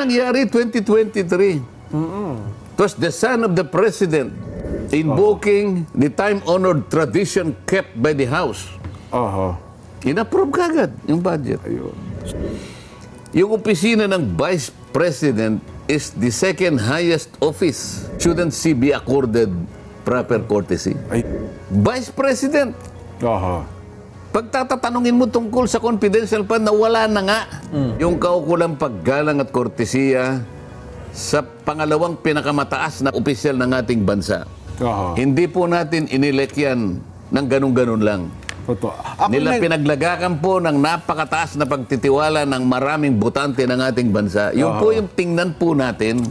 nangyari 2023. It was the son of the president invoking the time-honored tradition kept by the House. Aha. Inapprove kagad yung budget. Ayun. Yung opisina ng Vice President is the second highest office. Shouldn't she be accorded proper courtesy? Ay. Vice President, Aha. Pagtatatanungin mo tungkol sa confidential fund na wala na nga yung kaukulang paggalang at kortesiya sa pangalawang pinakamataas na opisyal ng ating bansa. Aha. Hindi po natin inilek yan ng ganun-ganun lang. Totoo. Ako Nila na- pinaglagakan po ng napakataas na pagtitiwala ng maraming butante ng ating bansa. Yun po yung tingnan po natin.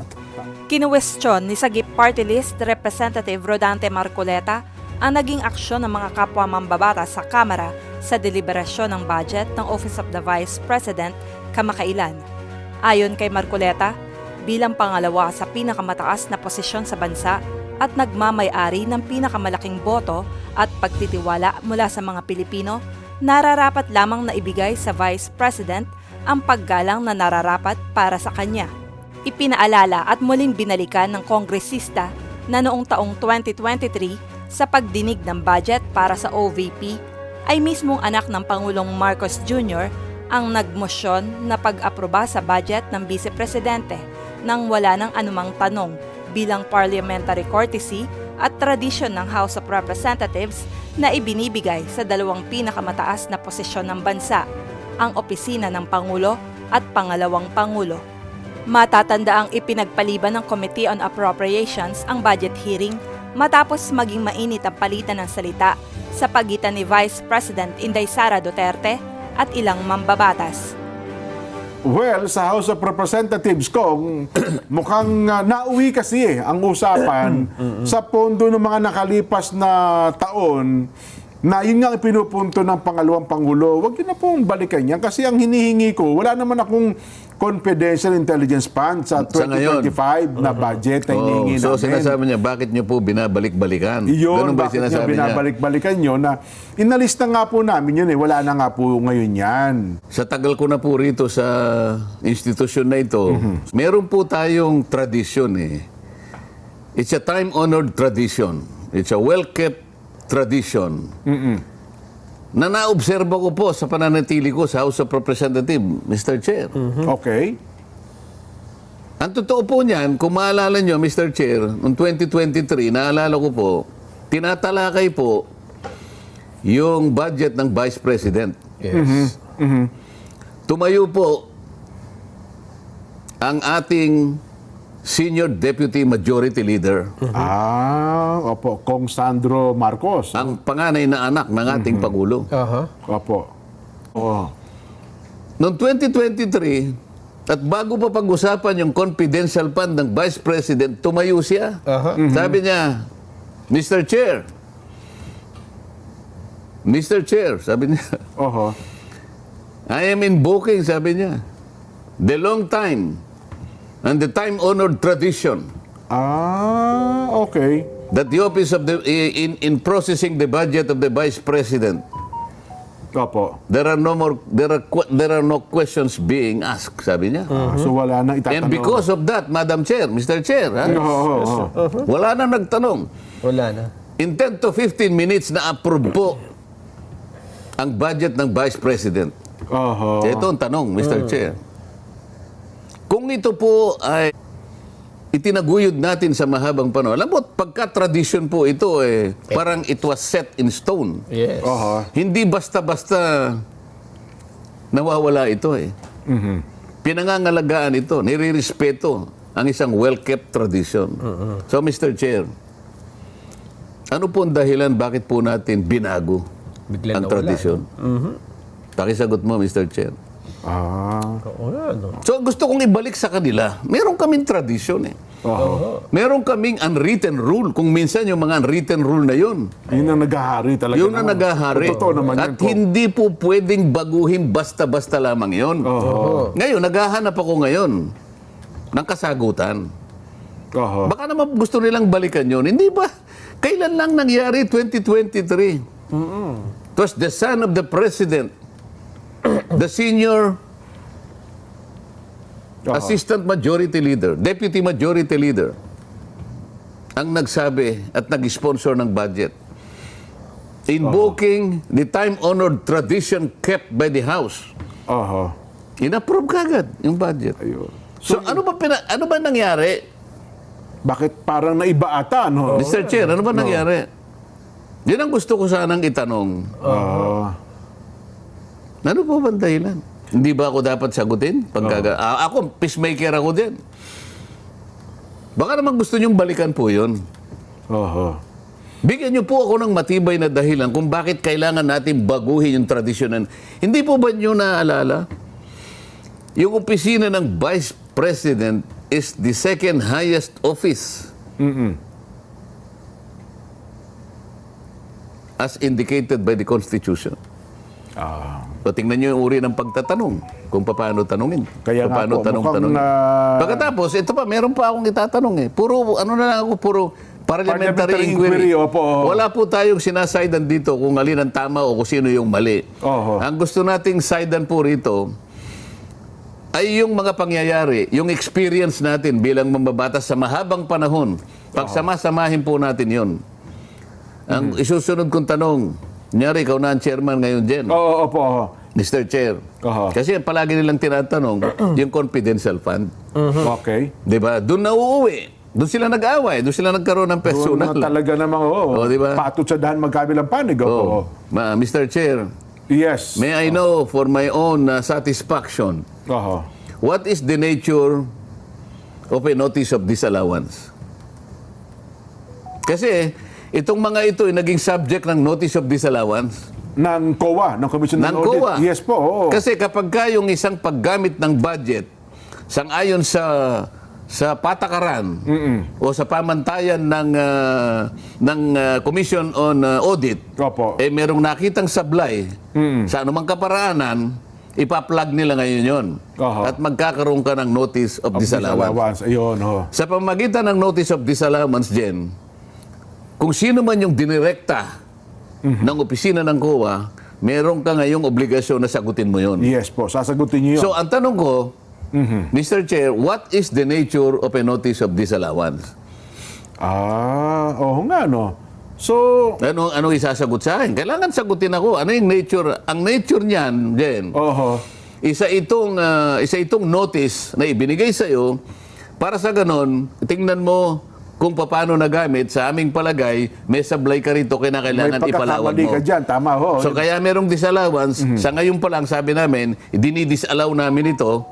Kinuwestiyon ni Sagip Party List Representative Rodante Marcoleta ang naging aksyon ng mga kapwa mambabatas sa Kamara sa deliberasyon ng budget ng Office of the Vice President kamakailan. Ayon kay Marcoleta, bilang pangalawa sa pinakamataas na posisyon sa bansa at nagmamay-ari ng pinakamalaking boto at pagtitiwala mula sa mga Pilipino, nararapat lamang na ibigay sa Vice President ang paggalang na nararapat para sa kanya. Ipinaalala at muling binalikan ng kongresista na noong taong 2023 sa pagdinig ng budget para sa OVP ay mismong anak ng Pangulong Marcos Jr. ang nagmosyon na pag-aproba sa budget ng Vice Presidente nang wala ng anumang tanong bilang parliamentary courtesy at tradisyon ng House of Representatives na ibinibigay sa dalawang pinakamataas na posisyon ng bansa, ang opisina ng Pangulo at Pangalawang Pangulo. Matatanda ang ipinagpaliban ng Committee on Appropriations ang budget hearing matapos maging mainit ang palitan ng salita sa pagitan ni Vice President Inday Sara Duterte at ilang mambabatas. Well, sa House of Representatives ko, mukhang uh, nauwi kasi eh, ang usapan sa pondo ng mga nakalipas na taon na yun nga ang pinupunto ng pangalawang pangulo. Huwag yun na pong balikan yan kasi ang hinihingi ko, wala naman akong confidential intelligence fund sa Sa ngayon. 2025 na budget na Oh, hinihingi so namin. sinasabi niya, bakit niyo po binabalik-balikan? Yun, Ganun ba bakit niya sinasabi niya? binabalik-balikan nyo na inalista nga po namin yun eh, wala na nga po ngayon yan. Sa tagal ko na po rito sa institusyon na ito, Mhm. meron po tayong tradisyon eh. It's a time-honored tradition. It's a well-kept tradition. Na naobserba ko po sa pananatili ko sa House of Representatives, Mr. Chair. Okay? Ang totoo po niyan, kung maalala nyo, Mr. Chair, noong 2023, naalala ko po, tinatalakay po yung budget ng Vice President. Yes. Tumayo po ang ating Senior Deputy Majority Leader, Ah, opo, Kong Sandro Marcos. ang panganay na anak ng ating Pangulo. Aha. Opo. Oh. Noong 2023, at bago pa pag-usapan yung confidential fund ng Vice President, tumayo siya. Aha. Sabi niya, Mr. Chair, Mr. Chair, sabi niya, Oho. I am invoking, sabi niya, the long time and the time-honored tradition Ah, okay. that the office of the in in processing the budget of the vice president Opo. there are no more there are que- there are no questions being asked sabi niya Ah, So wala na itatanong. and because of that madam chair mr chair ha, Oo, oo, oo. wala na nagtanong Wala na. in 10 to 15 minutes na approve po ang budget ng vice president Oho. ito ang tanong mr chair kung ito po ay itinaguyod natin sa mahabang panahon alam mo pagka tradition po ito eh parang it was set in stone Yes. Oho. Hindi basta-basta nawawala ito eh. Pinangangalagaan ito, nirirespeto ang isang well-kept tradition. So, Mr. Chair, ano po ang dahilan bakit po natin binago Bigla ang tradisyon? Pakisagot mo, Mr. Chair. Ah. Oo nga, no? So, gusto kong ibalik sa kanila. Meron kaming tradisyon eh. Oho. Meron kaming unwritten rule. Kung minsan yung mga unwritten rule na yun, Yun ang naghahari talaga. Yun na naman. nagahari. Totoo naman At yan, Kong. hindi po pwedeng baguhin basta-basta lamang yun. Oho. Ngayon, naghahanap ako ngayon ng kasagutan. Oho. Baka naman gusto nilang balikan yun. Hindi ba? Kailan lang nangyari 2023? It was the son of the president, the senior Assistant Majority Leader, Deputy Majority Leader, ang nagsabi at nag-sponsor ng budget. Invoking the time-honored tradition kept by the House. Oho. Inapprove kagad yung budget. Ayun. So, ano ba pina, ano ba nangyari? Bakit parang naiba ata, no? Mr. Chair, ano ba nangyari? Yan ang gusto ko sanang itanong. Ah. Ano po ba ang dahilan? Hindi ba ako dapat sagutin? Pagkaga, Ah, ako, peacemaker ako din. Baka naman gusto niyong balikan po yun. Oho. Bigyan niyo po ako ng matibay na dahilan kung bakit kailangan natin baguhin yung tradisyon. Hindi po ba niyo naalala? Yung opisina ng Vice President is the second highest office. As indicated by the Constitution. So, tingnan niyo yung uri ng pagtatanong kung paano tanungin. Kaya paano po, mukhang, ah, Pagkatapos, ito pa, meron pa akong itatanong eh. Puro, ano na lang ako, puro parliamentary, Parliamentary inquiry. inquiry, opo, opo. Wala po tayong sinasaydan dito kung alin ang tama o kung sino yung mali. Oho. Ang gusto nating saydan po rito ay yung mga pangyayari, yung experience natin bilang mambabatas sa mahabang panahon. Pagsama-samahin po natin yon. Ang Mm-hmm. isusunod kong tanong, Nyari, ikaw na ang chairman ngayon, Jen. Oo, opo, oho. Mr. Chair. Oho. Kasi palagi nilang tinatanong, yung confidential fund. Okay. Di ba? Doon na uuwi. Doon sila nag-away. Doon sila nagkaroon ng Doon personal. na talaga namang, oo. Oo, di ba? Patod sa dahan magkabilang panig. Opo. Oh. Ma, Mr. Chair, Yes. may I know for my own uh, satisfaction, Oho. what is the nature of a notice of disallowance? Kasi itong mga ito ay naging subject ng notice of disallowance. Ng COA, ng Commission ng ng Audit. COA. Yes po, oo. Kasi kapag ka yung isang paggamit ng budget sangayon sa sa patakaran o sa pamantayan ng ah, ng ah, Commission on ah, Audit Opo. eh merong nakitang sablay sa anumang kaparaanan ipa-plug nila ngayon yon Oho. at magkakaroon ka ng notice of, Of disallowance. disallowance. Ayun, oo. Sa pamagitan ng notice of disallowance, Jen, kung sino man yung dinirekta ng opisina ng COA, meron ka ngayong obligasyon na sagutin mo yon. Yes po, sasagutin niyo yun. So, ang tanong ko, Mr. Chair, what is the nature of a notice of disallowance? ah, oo nga, no. So, Ano, ano isasagot sa akin? Kailangan sagutin ako. Ano yung nature? Ang nature niyan, Jen, oho. isa itong, ah, isa itong notice na ibinigay sa iyo para sa ganon, tingnan mo kung paano nagamit sa aming palagay, may sablay ka rito, kinakailangan pagkakamali mo. ka dyan, tama ho. So kaya merong disallowance, sa ngayon pa lang sabi namin, dinidisallow namin ito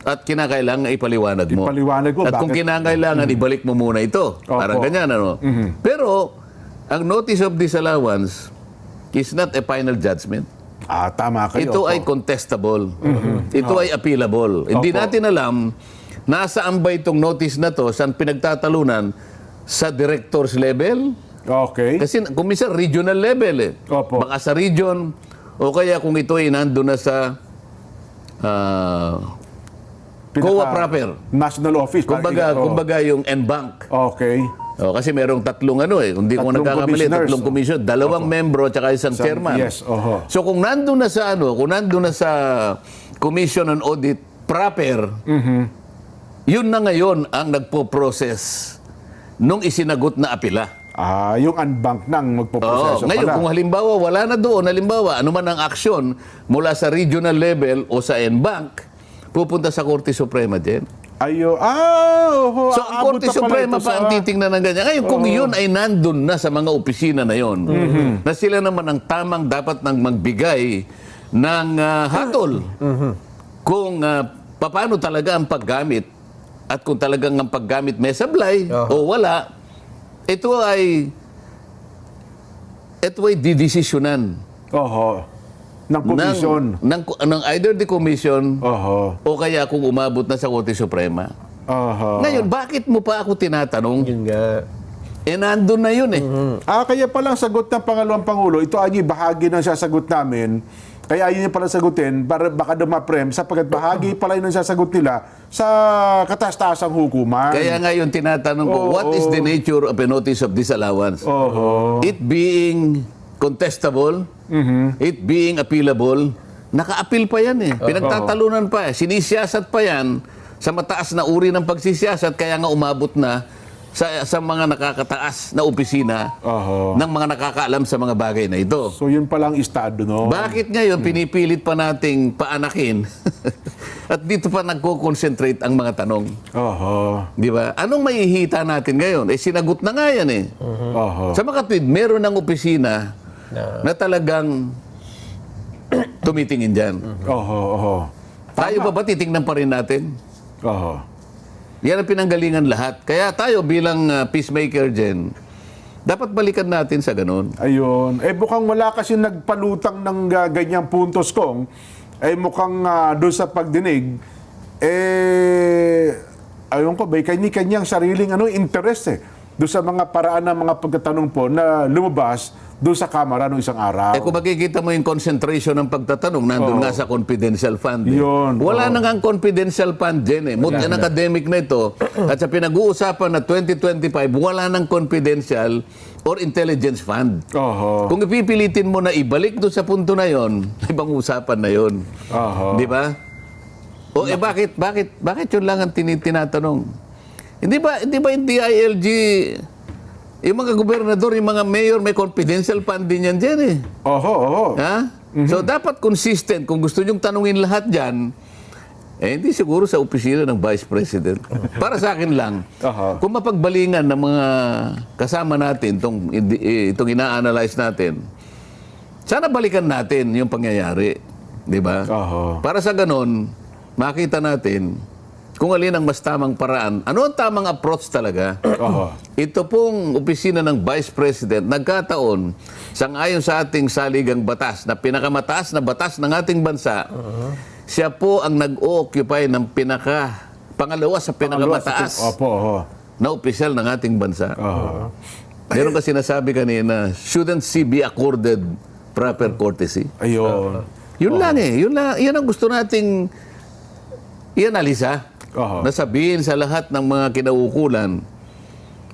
at kinakailangan ipaliwanag mo. Ipaliwanag mo, At kung bakit? kinakailangan, ibalik mo muna ito. Parang ganyan, ano? Pero, ang notice of disallowance is not a final judgment. ah, tama kayo. Ito opo. ay contestable. Ito ay appealable. Hindi Opo. natin alam nasaan ba itong notice na to, saan pinagtatalunan sa director's level, Okay. kasi kung minsan regional level eh. Opo. Baka sa region o kaya kung ito ay nandun na sa ah, Pinaka- COA proper. National Office. kumbaga, Oo. kumbaga yung NBank. Okay. O, kasi merong tatlong ano eh, kung di ko nagkakamali, tatlong commission, dalawang membro at saka isang Sa- chairman. yes, oho. So kung nandun na sa ano, kung nandun na sa Commission on Audit proper, Mm-hmm. Yun na ngayon ang nagpo-process nung isinagot na apila. Ah, yung unbank nang Oo, magpo-proseso ngayon, pala. kung halimbawa wala na doon, halimbawa, ano man ang aksyon mula sa regional level o sa NBank, pupunta sa Korte Suprema din. Ayo, ah, oho, So, ang aabot Korte na pala Suprema ito pa sa- ang titingnan ng ganyan. Ngayon, kung yun ay nandun na sa mga opisina na yon, na sila naman ang tamang dapat nang magbigay ng ah, hatol kung ah, paano talaga ang paggamit at kung talagang ang paggamit may sablay o wala, ito ay ito ay didesisyonan Oho. Ng commission. ng, ng, ng either the commission Oho. o kaya kung umabot na sa Korte Suprema. Oho. Ngayon, bakit mo pa ako tinatanong? Yun nga. Eh, nandun na yun eh. Ah, kaya palang sagot ng pangalawang pangulo, ito ay bahagi ng sasagot namin. Kaya yun yung pala sagutin, para baka dumaprem, sapagkat bahagi pala yun ang sasagot nila sa katastasang hukuman. Kaya nga yung tinatanong ko, Oo. what is the nature of a notice of disallowance? Oho. It being contestable, it being appealable, naka-appeal pa yan eh. Pinagtatalunan pa eh. Sinisiyasat pa yan sa mataas na uri ng pagsisiyasat kaya nga umabot na sa, sa mga nakakataas na opisina Oho. ng mga nakakaalam sa mga bagay na ito. So yun palang estado, no? Bakit ngayon pinipilit pa nating paanakin at dito pa nagko-concentrate ang mga tanong? Oho. Di ba? Anong maihita natin ngayon? Eh sinagot na nga yan eh. Oho. Sa makatwid, meron ng opisina Na- na talagang tumitingin dyan. Oho, oho. Tayo ba ba titingnan pa rin natin? Oho. Yan ang pinanggalingan lahat. Kaya tayo bilang uh, peacemaker dyan, dapat balikan natin sa ganun. Ayun. Eh mukhang wala kasi nagpalutang ng uh, ganyang puntos kong. Eh mukhang uh, doon sa pagdinig, eh, ayun ko, may kanya-kanyang sariling ano, interest eh. Doon sa mga paraan ng mga pagtatanong po na lumabas doon sa kamera noong isang araw. Eh kung makikita mo yung concentration ng pagtatanong, nandun Oo. nga sa confidential fund. eh. Yun, Wala oo. na nga ang confidential fund dyan eh. Mood yan academic na ito. At sa pinag-uusapan na 2025, wala nang confidential or intelligence fund. Oho. Kung ipipilitin mo na ibalik doon sa punto na yon, ibang usapan na yon. Di ba? O eh bakit bakit bakit yun lang ang tini- tinatanong? Hindi ba hindi ba yung DILG yung mga gobernador, yung mga mayor may confidential fund din yan dyan eh. Oho, oho. Ha? So dapat consistent kung gusto nyong tanungin lahat diyan eh hindi siguro sa opisina ng Vice President. Para sa akin lang, Aha. kung mapagbalingan ng mga kasama natin itong, itong ina-analyze natin, sana balikan natin yung pangyayari. Di ba? Oho. Para sa ganon, makita natin kung alin ang mas tamang paraan. Ano ang tamang approach talaga? Oho. Ito pong opisina ng Vice President, nagkataon, sangayon sa ating saligang batas, na pinakamataas na batas ng ating bansa, siya po ang nag-occupy ng pinaka, pangalawa sa pinakamataas Opo, oho. na opisyal ng ating bansa. Oho. Meron ka sinasabi kanina, shouldn't she be accorded proper courtesy? Ayun. Yun lang eh. Yun, lang, yun ang gusto nating i-analisa. Oho. Nasabihin sa lahat ng mga kinaukulan.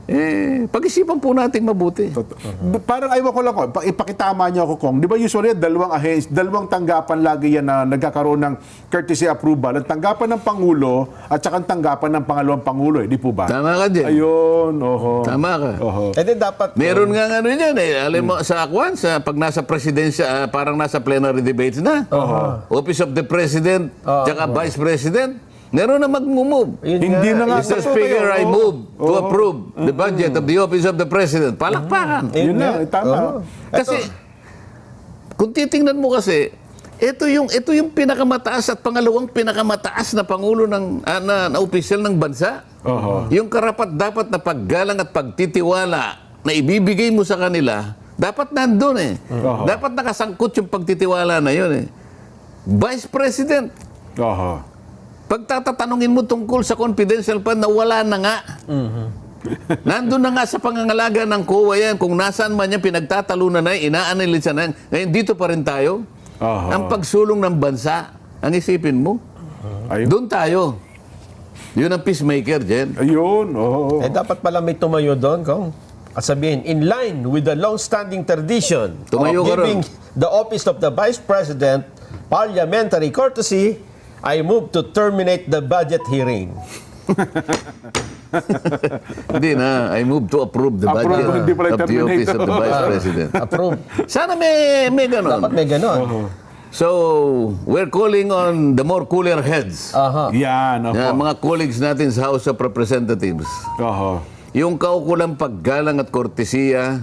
Eh, pag-isipan po natin mabuti. Tot- Parang ayaw ko lang ko, pa- ipakitama niyo ako kung, di ba usually dalawang ahens, dalawang tanggapan lagi yan na nagkakaroon ng courtesy approval. Ang tanggapan ng Pangulo at saka ang tanggapan ng pangalawang Pangulo, eh, di po ba? Tama ka dyan. Ayun, oho. Tama ka. Oho. Eh di dapat... Meron nga ano yan eh. Alam mo, sa Akwan, sa, pag nasa presidensya, ah, parang nasa plenary debates na. Office of the President, tsaka Vice President, meron na mag-move. Yun Hindi nga, na nga. Mr. Speaker. I move to approve the budget of the Office of the President. Palakpakan. Yun Yun na, tama. Kasi, kung titingnan mo kasi, ito yung ito yung pinakamataas at pangalawang pinakamataas na pangulo ng ah, na, na opisyal ng bansa. Oho. Yung karapat dapat na paggalang at pagtitiwala na ibibigay mo sa kanila, dapat nandun eh. Oho. Dapat nakasangkot yung pagtitiwala na yun eh. Vice President, Oho. Pagtatatanungin mo tungkol sa confidential fund na wala na nga. Nandun na nga sa pangangalaga ng COA yan. Kung nasaan man yan, pinagtatalunan na yan, ina-analisa na yan. Ngayon, dito pa rin tayo. Aha. Ang pagsulong ng bansa, ang isipin mo, Ayun. doon tayo. Yun ang peacemaker, Jen. Ayun, oho. Eh dapat pala may tumayo doon, kung at sabihin, in line with the long-standing tradition Tumayo of giving the office of the Vice President parliamentary courtesy, I move to terminate the budget hearing. Hindi na. I move to approve the Approve, budget hindi pala of the terminate. office of the Vice President. Approve. Sana may, may ganon. dapat may ganon. So, we're calling on the more cooler heads. Aha. Yan, oho. na mga colleagues natin sa House of Representatives. Oho. Yung kaukulang paggalang at kortesiya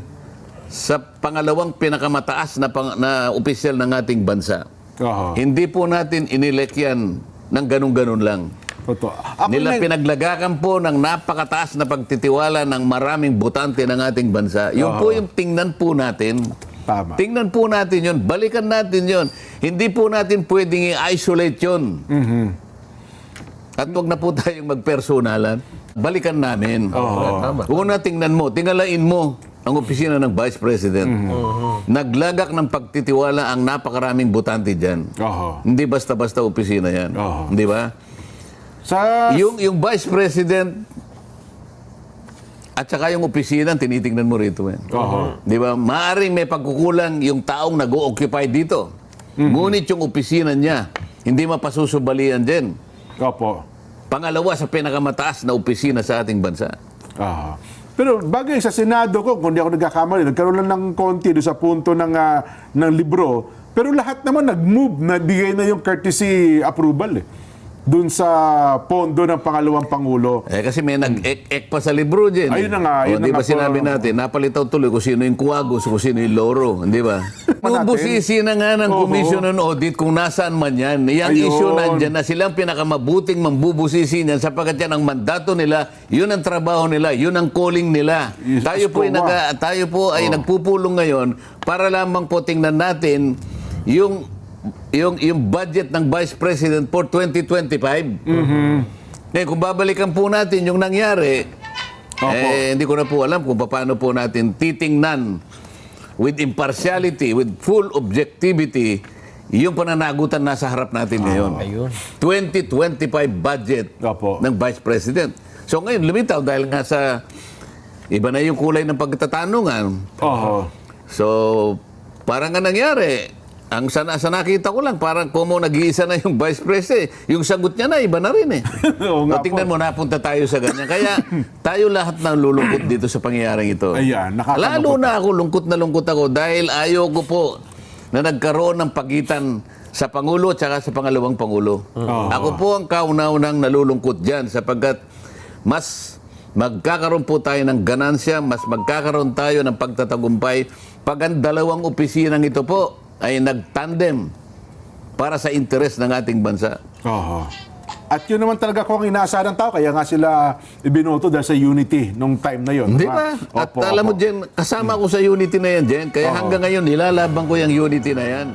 sa pangalawang pinakamataas na, pang, na opisyal ng ating bansa. Oho. Hindi po natin inilek yan ng ganun-ganun lang. Totoo. Ako Nila na- pinaglagakan po ng napakataas na pagtitiwala ng maraming botante ng ating bansa. Yung po yung tingnan po natin. Tama. Tingnan po natin yon, balikan natin yon. Hindi po natin pwedeng i-isolate yon. Mm-hmm. At huwag na po tayong magpersonalan. Balikan namin. Tama. Una tingnan mo, tingalain mo ang opisina ng Vice President. Naglagak ng pagtitiwala ang napakaraming botante dyan. Oho. Hindi basta-basta opisina yan. Oo. Di ba? Sa... Yung, yung Vice President at saka yung opisina, tinitingnan mo rito. Eh. Oho. Di ba? Maaring may pagkukulang yung taong nag-occupy dito. Ngunit yung opisina niya, hindi mapasusubalian din. Opo. pangalawa sa pinakamataas na opisina sa ating bansa. Ah. Pero bagay sa Senado ko, kung di ako nagkakamali, nagkaroon lang ng konti doon sa punto ng, ah, ng libro. Pero lahat naman nag-move, nabigay na yung courtesy approval eh. Doon sa pondo ng pangalawang Pangulo. Eh kasi may nag-ek-ek pa sa libro eh. Ayun na nga, ayun O, di na ba nga po. sinabi natin, napalitaw tuloy kung sino yung kuwagos, kung sino yung loro, di ba? Bubusisi na nga ng. Commission on Audit kung nasaan man yan. Yang Ayun. issue nandyan na silang pinakamabuting mambubusisi niyan sapagkat yan ang mandato nila, yun ang trabaho nila, yun ang calling nila. Yes, tayo po, ay, naga, tayo po ay nagpupulong ngayon para lamang po tingnan natin yung yung yung budget ng Vice President for 2025. Eh, kung babalikan po natin yung nangyari, Opo. eh, hindi ko na po alam kung paano po natin titingnan with impartiality, with full objectivity, yung pananagutan nasa harap natin ngayon. ayun. 2025 budget Opo. ng Vice President. So ngayon, lumitaw dahil nga sa iba na yung kulay ng pagtatanungan. Oo. So, parang nga nangyari, ang sana, sa nakita ko lang, parang kumo nag-iisa na yung Vice President. Yung sagot niya na, iba na rin eh. Oo nga o, tingnan mo, napunta tayo sa ganyan. Kaya tayo lahat na lulungkot dito sa pangyayaring ito. Ayan. Lalo na ako, lungkot na lungkot ako dahil ayaw ko po na nagkaroon ng pagitan sa Pangulo at sa pangalawang Pangulo. Ako po ang kauna-unang nalulungkot dyan sapagkat mas magkakaroon po tayo ng ganansya, mas magkakaroon tayo ng pagtatagumpay pag ang dalawang opisinang ito po ay nagtandem para sa interes ng ating bansa. Oo. At yun naman talaga kung inaasahan ng tao, kaya nga sila ibinoto dahil sa unity nung time na yun. Di ba? At Opo, alam mo, opo. Jen, kasama ko sa unity na yan, Jen. Kaya hanggang ngayon, nilalaban ko yung unity na yan.